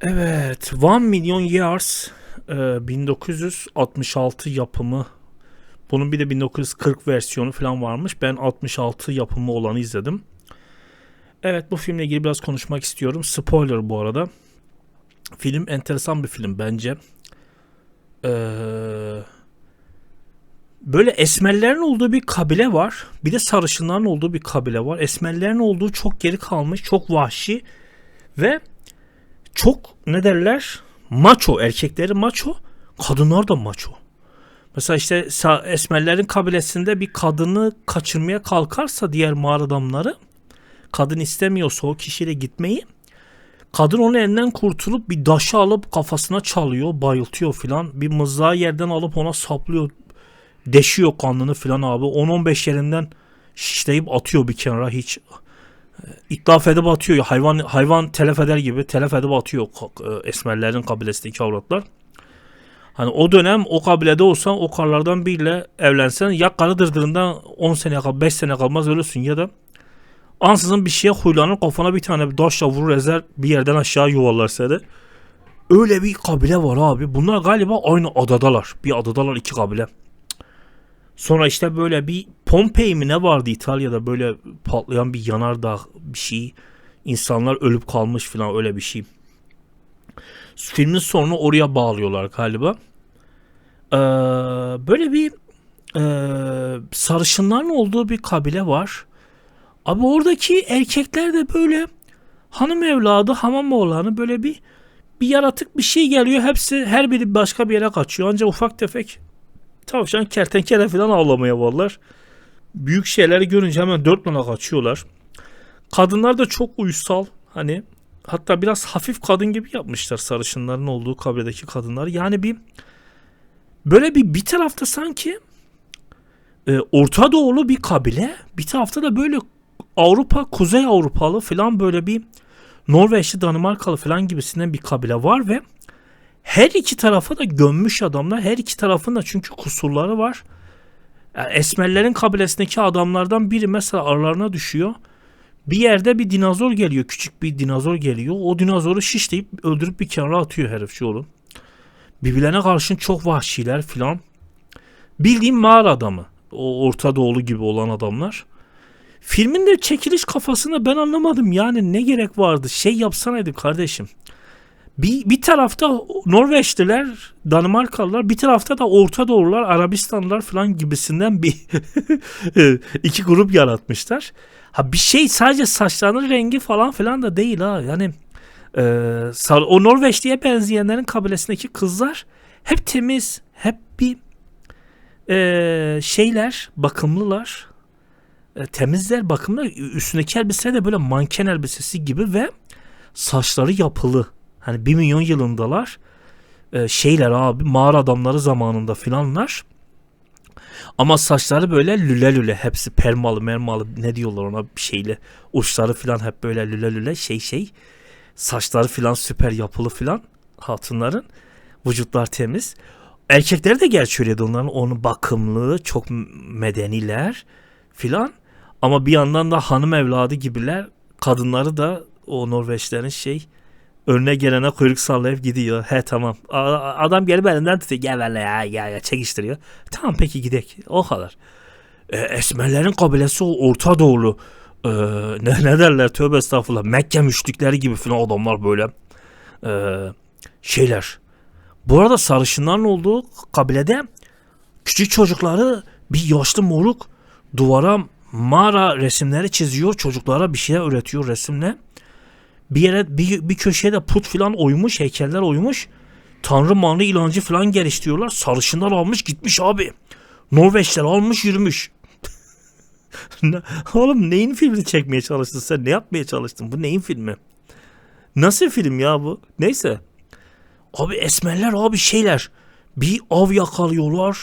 Evet, One Million Years e, 1966 yapımı. Bunun bir de 1940 versiyonu falan varmış. Ben 66 yapımı olanı izledim. Evet bu filmle ilgili biraz konuşmak istiyorum. Spoiler bu arada. Film enteresan bir film bence. Ee, böyle esmerlerin olduğu bir kabile var. Bir de sarışınların olduğu bir kabile var. Esmerlerin olduğu çok geri kalmış, çok vahşi ve çok ne derler? Maço. Erkekleri maço, kadınlar da maço. Mesela işte esmerlerin kabilesinde bir kadını kaçırmaya kalkarsa diğer mağara adamları kadın istemiyorsa o kişiyle gitmeyi kadın onun elinden kurtulup bir daşı alıp kafasına çalıyor bayıltıyor filan bir mızrağı yerden alıp ona saplıyor deşiyor kanını filan abi 10-15 yerinden şişleyip atıyor bir kenara hiç itlaf edip atıyor hayvan hayvan telef eder gibi telef edip atıyor e, esmerlerin kabilesindeki avratlar. Hani o dönem o kabilede olsan o karlardan biriyle evlensen ya karı dırdırından 10 sene kal 5 sene kalmaz ölürsün ya da ansızın bir şeye huylanır kafana bir tane bir taşla vurur ezer bir yerden aşağı yuvarlar seni. Öyle bir kabile var abi. Bunlar galiba aynı adadalar. Bir adadalar iki kabile. Sonra işte böyle bir Pompei mi ne vardı İtalya'da böyle patlayan bir yanardağ bir şey. İnsanlar ölüp kalmış falan öyle bir şey. Filmin sonunu oraya bağlıyorlar galiba. Ee, böyle bir e, sarışınların olduğu bir kabile var. Abi oradaki erkekler de böyle hanım evladı hamam oğlanı böyle bir bir yaratık bir şey geliyor. Hepsi her biri başka bir yere kaçıyor. Ancak ufak tefek tavşan kertenkele falan avlamaya varlar. Büyük şeyleri görünce hemen dört nala kaçıyorlar. Kadınlar da çok uysal. Hani hatta biraz hafif kadın gibi yapmışlar sarışınların olduğu kabiledeki kadınlar. Yani bir böyle bir bir tarafta sanki e, Orta Doğulu bir kabile, bir tarafta da böyle Avrupa, Kuzey Avrupalı falan böyle bir Norveçli, Danimarkalı falan gibisinden bir kabile var ve her iki tarafa da gömmüş adamlar. Her iki tarafın da çünkü kusurları var. Yani Esmerlerin kabilesindeki adamlardan biri mesela aralarına düşüyor. Bir yerde bir dinozor geliyor. Küçük bir dinozor geliyor. O dinozoru şişleyip öldürüp bir kenara atıyor herif şu oğlum. Birbirlerine karşın çok vahşiler filan. Bildiğim mağara adamı. O Orta Doğulu gibi olan adamlar. Filmin de çekiliş kafasını ben anlamadım. Yani ne gerek vardı? Şey yapsanaydı kardeşim. Bir, bir tarafta Norveçliler, Danimarkalılar, bir tarafta da Orta Doğulular, Arabistanlılar falan gibisinden bir iki grup yaratmışlar. Ha bir şey sadece saçlarının rengi falan filan da değil ha. Yani e, o Norveçli'ye benzeyenlerin kabilesindeki kızlar hep temiz, hep bir e, şeyler, bakımlılar, e, temizler, bakımlı. Üstündeki elbise de böyle manken elbisesi gibi ve saçları yapılı. Hani bir milyon yılındalar. E, şeyler abi mağara adamları zamanında filanlar. Ama saçları böyle lüle lüle hepsi permalı mermalı ne diyorlar ona bir şeyle uçları filan hep böyle lüle lüle şey şey saçları filan süper yapılı filan hatunların vücutlar temiz. Erkekleri de gerçi öyleydi onların onun bakımlı çok medeniler filan ama bir yandan da hanım evladı gibiler kadınları da o Norveçlerin şey önüne gelene kuyruk sallayıp gidiyor. He tamam. Adam gelip elinden tutuyor. Gel benimle ya, ya, ya çekiştiriyor. Tamam peki gidek. O kadar. E, Esmerlerin kabilesi Orta Doğulu. E, ne, ne derler tövbe estağfurullah. Mekke müşrikleri gibi falan adamlar böyle. E, şeyler. Bu arada sarışınların olduğu kabilede küçük çocukları bir yaşlı moruk duvara mağara resimleri çiziyor. Çocuklara bir şeyler öğretiyor resimle bir yere bir, bir köşeye de put filan oymuş heykeller oymuş. Tanrı manrı ilancı filan geliştiriyorlar. Sarışınlar almış gitmiş abi. Norveçler almış yürümüş. Oğlum neyin filmini çekmeye çalıştın sen? Ne yapmaya çalıştın? Bu neyin filmi? Nasıl film ya bu? Neyse. Abi esmerler abi şeyler. Bir av yakalıyorlar.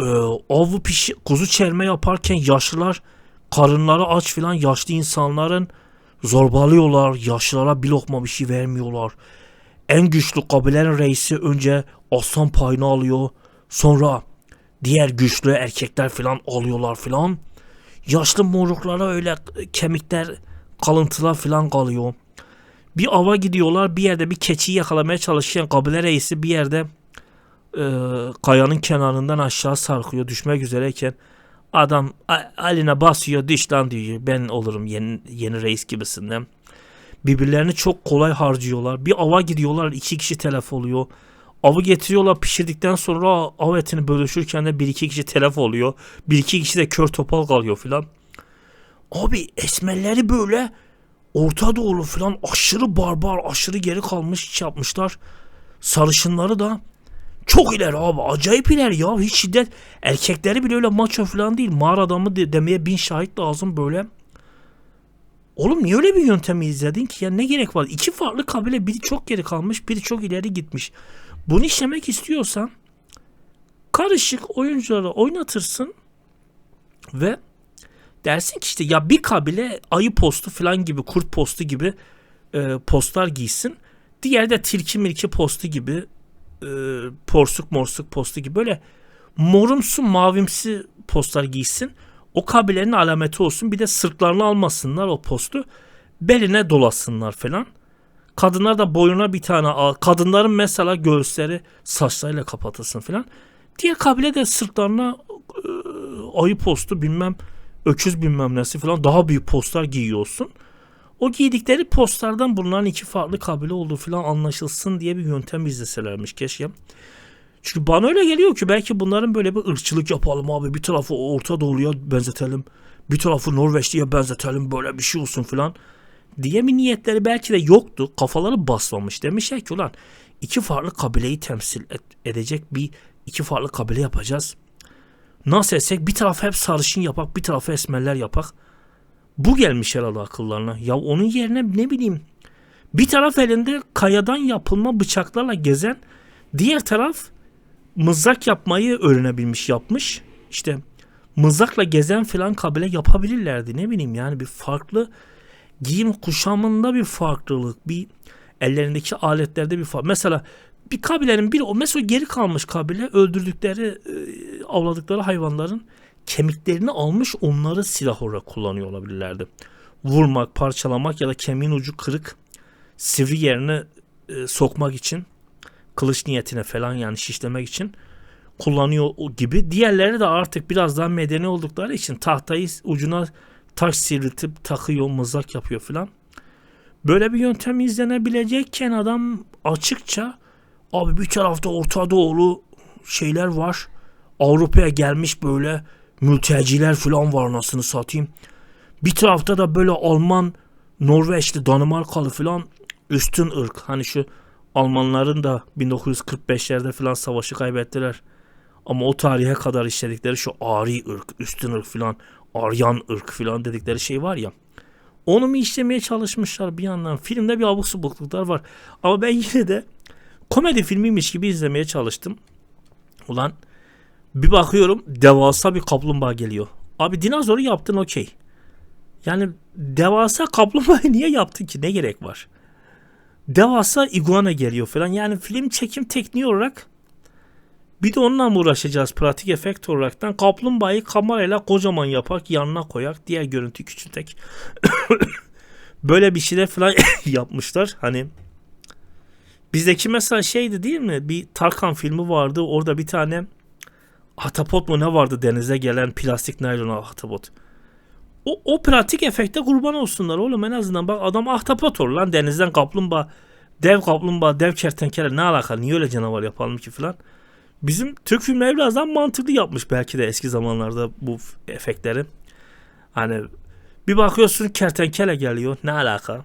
Ee, avı pişi, kuzu çerme yaparken yaşlılar karınları aç filan yaşlı insanların zorbalıyorlar. Yaşlılara bir lokma bir şey vermiyorlar. En güçlü kabilenin reisi önce aslan payını alıyor. Sonra diğer güçlü erkekler filan alıyorlar filan. Yaşlı moruklara öyle kemikler kalıntılar filan kalıyor. Bir ava gidiyorlar bir yerde bir keçiyi yakalamaya çalışan kabile reisi bir yerde e, kayanın kenarından aşağı sarkıyor düşmek üzereyken adam a- eline basıyor düş lan diyor ben olurum yeni, yeni reis gibisinden. Birbirlerini çok kolay harcıyorlar. Bir ava gidiyorlar iki kişi telef oluyor. Avı getiriyorlar pişirdikten sonra av etini bölüşürken de bir iki kişi telef oluyor. Bir iki kişi de kör topal kalıyor filan. Abi esmerleri böyle Orta Doğulu filan aşırı barbar, aşırı geri kalmış iş yapmışlar. Sarışınları da çok ileri abi. Acayip ileri ya. Hiç şiddet. Erkekleri bile öyle maço falan değil. Mağara adamı de- demeye bin şahit lazım böyle. Oğlum niye öyle bir yöntemi izledin ki? Ya ne gerek var? İki farklı kabile biri çok geri kalmış, biri çok ileri gitmiş. Bunu işlemek istiyorsan karışık oyuncuları oynatırsın ve dersin ki işte ya bir kabile ayı postu falan gibi, kurt postu gibi e, postlar giysin. Diğer de tilki milki postu gibi e, porsuk morsuk postu gibi böyle morumsu mavimsi postlar giysin. O kabilenin alameti olsun. Bir de sırtlarını almasınlar o postu. Beline dolasınlar falan. Kadınlar da boyuna bir tane al. Kadınların mesela göğüsleri saçlarıyla kapatılsın falan. Diğer kabile de sırtlarına e, ayı postu bilmem öküz bilmem nesi falan daha büyük postlar giyiyorsun. O giydikleri postlardan bunların iki farklı kabile olduğu falan anlaşılsın diye bir yöntem izleselermiş keşke. Çünkü bana öyle geliyor ki belki bunların böyle bir ırkçılık yapalım abi. Bir tarafı Orta Doğulu'ya benzetelim. Bir tarafı Norveçli'ye benzetelim böyle bir şey olsun falan. Diye bir niyetleri belki de yoktu. Kafaları basmamış. Demişler ki ulan iki farklı kabileyi temsil et- edecek bir iki farklı kabile yapacağız. Nasıl etsek bir tarafı hep sarışın yapak bir tarafı esmerler yapak. Bu gelmiş herhalde akıllarına. Ya onun yerine ne bileyim bir taraf elinde kayadan yapılma bıçaklarla gezen diğer taraf mızrak yapmayı öğrenebilmiş yapmış. İşte mızrakla gezen filan kabile yapabilirlerdi. Ne bileyim yani bir farklı giyim kuşamında bir farklılık, bir ellerindeki aletlerde bir fark. Mesela bir kabilenin bir o mesela geri kalmış kabile öldürdükleri, e, avladıkları hayvanların kemiklerini almış onları silah olarak kullanıyor olabilirlerdi. Vurmak, parçalamak ya da kemiğin ucu kırık sivri yerine e, sokmak için kılıç niyetine falan yani şişlemek için kullanıyor gibi. Diğerleri de artık biraz daha medeni oldukları için tahtayı ucuna taş sivriltip takıyor, mızrak yapıyor falan. Böyle bir yöntem izlenebilecekken adam açıkça abi bir tarafta Orta Doğulu şeyler var. Avrupa'ya gelmiş böyle mülteciler falan var nasını satayım. Bir tarafta da böyle Alman, Norveçli, Danimarkalı falan üstün ırk. Hani şu Almanların da 1945'lerde falan savaşı kaybettiler. Ama o tarihe kadar işledikleri şu ari ırk, üstün ırk falan, Aryan ırk falan dedikleri şey var ya. Onu mu işlemeye çalışmışlar bir yandan. Filmde bir abuk subukluklar var. Ama ben yine de komedi filmiymiş gibi izlemeye çalıştım. Ulan bir bakıyorum devasa bir kaplumbağa geliyor. Abi dinozoru yaptın okey. Yani devasa kaplumbağayı niye yaptın ki? Ne gerek var? Devasa iguana geliyor falan. Yani film çekim tekniği olarak bir de onunla mı uğraşacağız pratik efekt olaraktan? Kaplumbağayı kamerayla kocaman yapak yanına koyak. Diğer görüntü küçültek. Böyle bir şeyler falan yapmışlar. Hani bizdeki mesela şeydi değil mi? Bir Tarkan filmi vardı. Orada bir tane ahtapot mu ne vardı denize gelen plastik naylon ahtapot. O, o pratik efekte kurban olsunlar oğlum en azından bak adam ahtapot olur lan denizden kaplumbağa dev kaplumbağa dev kertenkele ne alaka niye öyle canavar yapalım ki falan. Bizim Türk filmleri biraz daha mantıklı yapmış belki de eski zamanlarda bu efektleri. Hani bir bakıyorsun kertenkele geliyor ne alaka.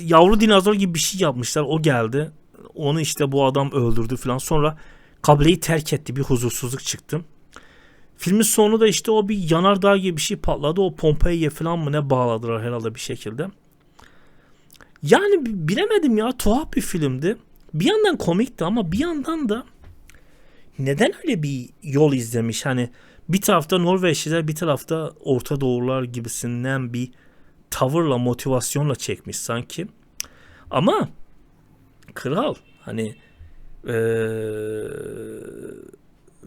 Yavru dinozor gibi bir şey yapmışlar o geldi. Onu işte bu adam öldürdü falan sonra kabileyi terk etti bir huzursuzluk çıktı. Filmin sonu da işte o bir yanardağ gibi bir şey patladı. O Pompei'ye falan mı ne bağladılar herhalde bir şekilde. Yani bi- bilemedim ya tuhaf bir filmdi. Bir yandan komikti ama bir yandan da neden öyle bir yol izlemiş? Hani bir tarafta Norveçliler bir tarafta Orta Doğular gibisinden bir tavırla motivasyonla çekmiş sanki. Ama kral hani eee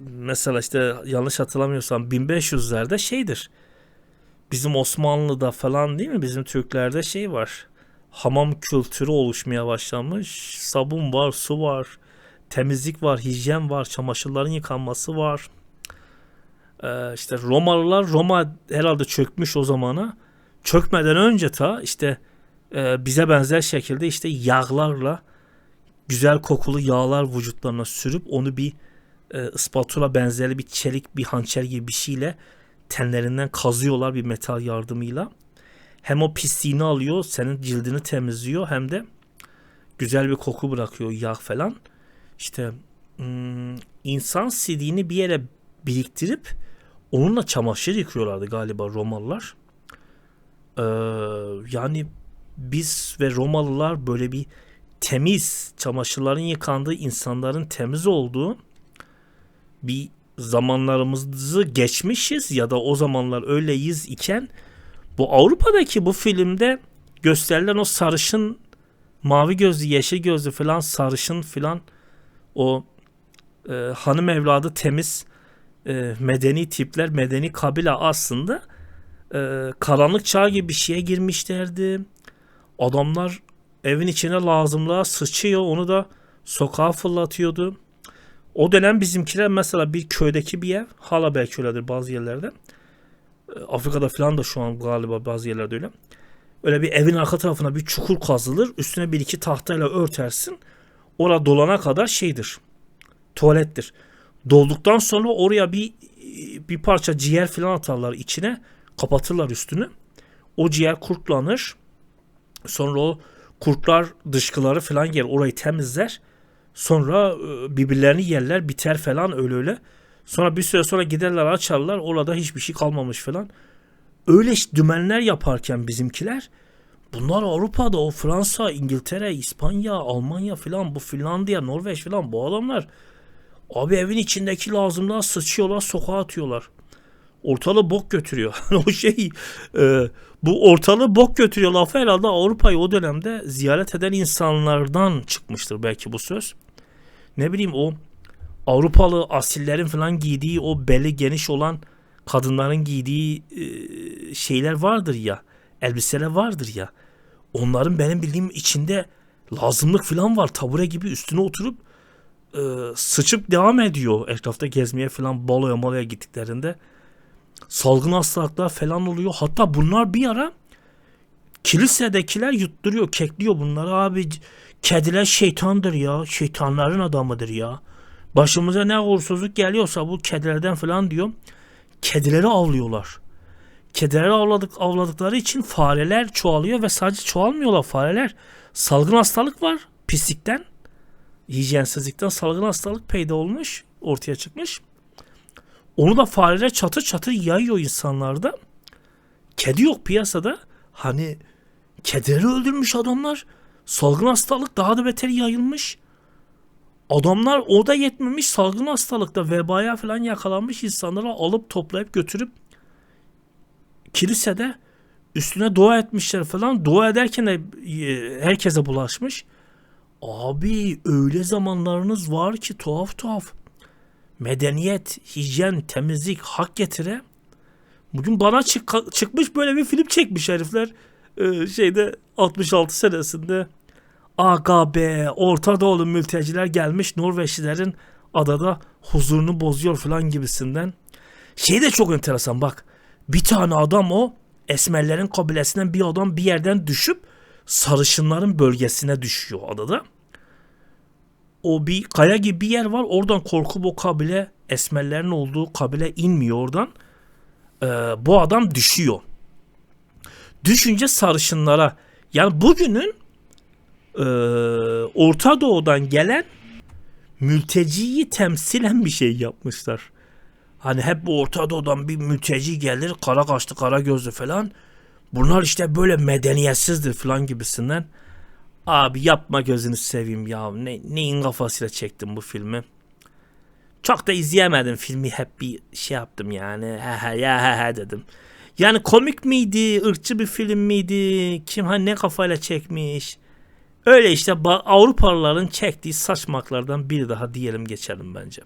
mesela işte yanlış hatırlamıyorsam 1500'lerde şeydir. Bizim Osmanlı'da falan değil mi? Bizim Türklerde şey var. hamam kültürü oluşmaya başlamış. Sabun var, su var, temizlik var, hijyen var, çamaşırların yıkanması var. Ee, işte Romalılar Roma herhalde çökmüş o zamana. Çökmeden önce ta işte e, bize benzer şekilde işte yağlarla güzel kokulu yağlar vücutlarına sürüp onu bir e, spatula benzeri bir çelik bir hançer gibi bir şeyle tenlerinden kazıyorlar bir metal yardımıyla. Hem o pisliğini alıyor, senin cildini temizliyor hem de güzel bir koku bırakıyor yağ falan. İşte hmm, insan sidiğini bir yere biriktirip onunla çamaşır yıkıyorlardı galiba Romalılar. Ee, yani biz ve Romalılar böyle bir temiz çamaşırların yıkandığı insanların temiz olduğu bir zamanlarımızı geçmişiz ya da o zamanlar öyleyiz iken bu Avrupa'daki bu filmde gösterilen o sarışın mavi gözlü yeşil gözlü falan sarışın falan o e, hanım evladı temiz e, medeni tipler medeni kabile aslında e, karanlık çağ gibi bir şeye girmişlerdi. Adamlar evin içine lazımlığa sıçıyor onu da sokağa fırlatıyordu. O dönem bizimkiler mesela bir köydeki bir ev hala belki öyledir bazı yerlerde. E, Afrika'da falan da şu an galiba bazı yerlerde öyle. Öyle bir evin arka tarafına bir çukur kazılır. Üstüne bir iki tahtayla örtersin. Orada dolana kadar şeydir. Tuvalettir. Dolduktan sonra oraya bir bir parça ciğer falan atarlar içine. Kapatırlar üstünü. O ciğer kurtlanır. Sonra o kurtlar dışkıları falan yer orayı temizler. Sonra e, birbirlerini yerler biter falan öyle öyle. Sonra bir süre sonra giderler açarlar orada hiçbir şey kalmamış falan. Öyle dümenler yaparken bizimkiler bunlar Avrupa'da o Fransa, İngiltere, İspanya, Almanya falan bu Finlandiya, Norveç falan bu adamlar abi evin içindeki lazımlar sıçıyorlar sokağa atıyorlar. Ortalığı bok götürüyor. o şey e, bu ortalığı bok götürüyor lafı herhalde Avrupa'yı o dönemde ziyaret eden insanlardan çıkmıştır belki bu söz. Ne bileyim o Avrupalı asillerin falan giydiği o beli geniş olan kadınların giydiği e, şeyler vardır ya. Elbiseler vardır ya. Onların benim bildiğim içinde lazımlık falan var. Tabure gibi üstüne oturup e, sıçıp devam ediyor etrafta gezmeye falan baloya malaya gittiklerinde. Salgın hastalıklar falan oluyor. Hatta bunlar bir ara kilisedekiler yutturuyor, kekliyor bunları abi. Kediler şeytandır ya. Şeytanların adamıdır ya. Başımıza ne uğursuzluk geliyorsa bu kedilerden falan diyor. Kedileri avlıyorlar. Kedileri avladık, avladıkları için fareler çoğalıyor ve sadece çoğalmıyorlar fareler. Salgın hastalık var pislikten. Hijyensizlikten salgın hastalık peyda olmuş, ortaya çıkmış. Onu da fareler çatır çatır yayıyor insanlarda. Kedi yok piyasada. Hani kedileri öldürmüş adamlar. Salgın hastalık daha da beter yayılmış. Adamlar o da yetmemiş salgın hastalıkta vebaya falan yakalanmış insanları alıp toplayıp götürüp kilisede üstüne dua etmişler falan. Dua ederken de e, herkese bulaşmış. Abi öyle zamanlarınız var ki tuhaf tuhaf. Medeniyet, hijyen, temizlik, hak getire. Bugün bana çık çıkmış böyle bir film çekmiş herifler. Ee, şeyde 66 senesinde. Be Orta Doğulu mülteciler gelmiş Norveçlilerin adada huzurunu bozuyor falan gibisinden. Şey de çok enteresan bak. Bir tane adam o Esmerlerin kabilesinden bir adam bir yerden düşüp sarışınların bölgesine düşüyor adada. O bir kaya gibi bir yer var. Oradan korkup o kabile Esmerlerin olduğu kabile inmiyor oradan. Ee, bu adam düşüyor. Düşünce sarışınlara yani bugünün e, Orta Doğu'dan gelen mülteciyi temsilen bir şey yapmışlar. Hani hep bu Orta Doğu'dan bir mülteci gelir kara kaşlı kara gözlü falan. Bunlar işte böyle medeniyetsizdir falan gibisinden. Abi yapma gözünü seveyim ya. Ne, neyin kafasıyla çektim bu filmi? Çok da izleyemedim filmi hep bir şey yaptım yani. He he ya he he dedim. Yani komik miydi? ırkçı bir film miydi? Kim ha ne kafayla çekmiş? Öyle işte Avrupalıların çektiği saçmaklardan bir daha diyelim geçelim bence.